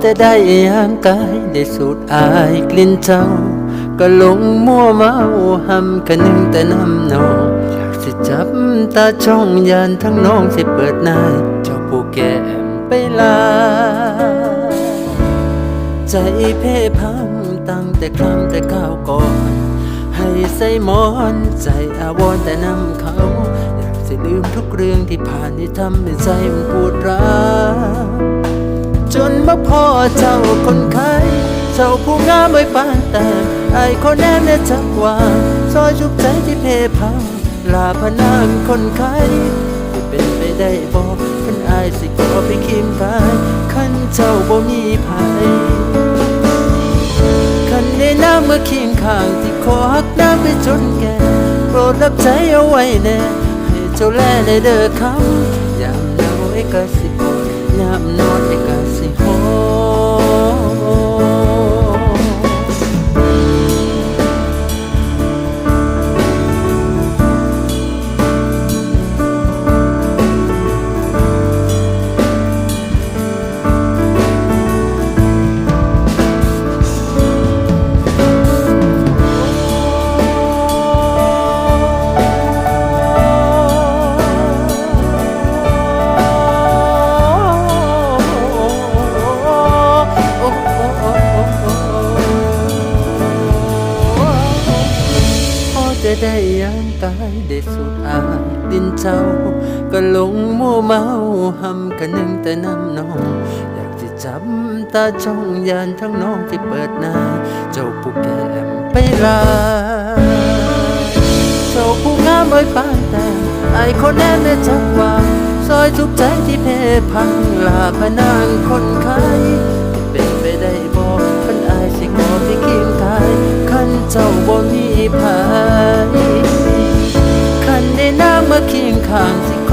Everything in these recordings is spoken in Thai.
แต่ได้ย่างกายได้สูดอายกลิ่นเจ้า ก็หลงมัวเมาหำกันหนึ่งแต่น้ำนองอยากสิจับตาช่องยานทั้งน้องสิเปิดหน้าเจ้าผู้แก้มไปลา ใจเพ่พังตั้งแต่ครั้งแต่ก้าวก่อน ให้ใส่หมอนใจอาวรแต่นำเขา อยากจะลืมทุกเรื่องที่ผ่านที่ทำให้ใจมันปวดร้าว เจ้าคนไข้เจ้าผู้งามไว้ปานแต่ไอายคนแนมเนี่ยจักว่าซอยชุบใจที่เพพังลาพนางคนไข้ที่เป็นไปได้บอกขันอายสิขอไปคียงกายขันเจ้าบ่มีภัยคันในน้ำเมื่อคียงข้างที่ขอหักน้ำไปจนแก่โปรดรับใจเอาไว้แน่ให้เจ้าแลได้เด้อคำยามหนาไอ้กะสิกอดยามนอนไอ้กะสิ ได้ยางกายได้สูดอายดินเจ้า ก็หลงมัวเมาหำกันหนึ่งแต่น้ำนอง อยากจะจับตาจ้องยานทั้งน้องที่เปิดหน้า เจ้าผู้แก้มไปลาเจ้าผู้งามไว้ปานแต่ไอคนแน่ได้จักว่าซอยทุกใจที่เพพังลาพนางคนไข้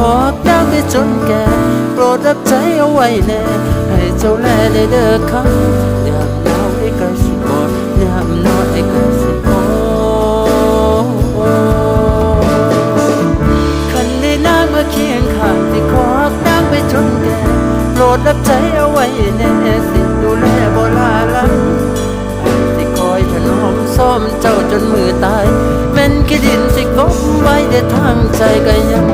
างสิขอน้ำไปจนแก่ โปรดรับใจเอาไว้แน่ ให้เจ้าแลได้เด้อคำยามหนาวไอ้กะสิกอดยามนอนไอ้กะสิหอมคันได้นางมาเคียงข้างที่ขอบนางไปจนแก่ โปรดรับใจเอาไว้แน่สิดูแลบ่ลาลังที่คอยถนอมซ่อมเจ้าจนมือตายแม่นขี้ดินสิกบไว้แต่ทางใจก็ยัง